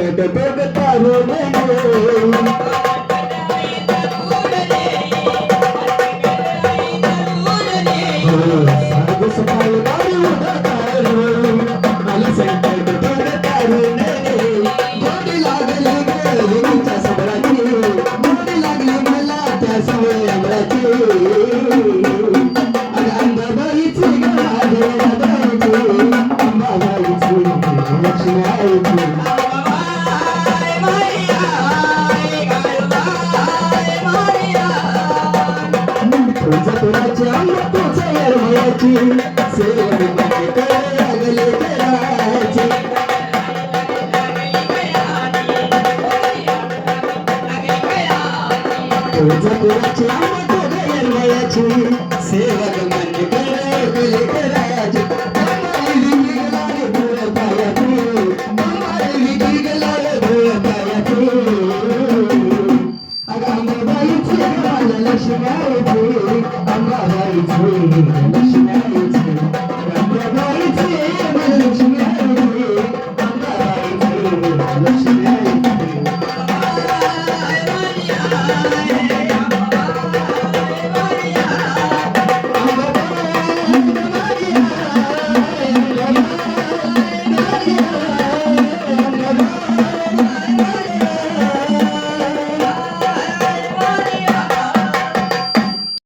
கேட்ட போகத்தாரோ Thank you. கர்மச்சி சேவை கரகலே கராச்சி पूजा कराची आमतो गयरवायाची सेवा गमन करले Thank you.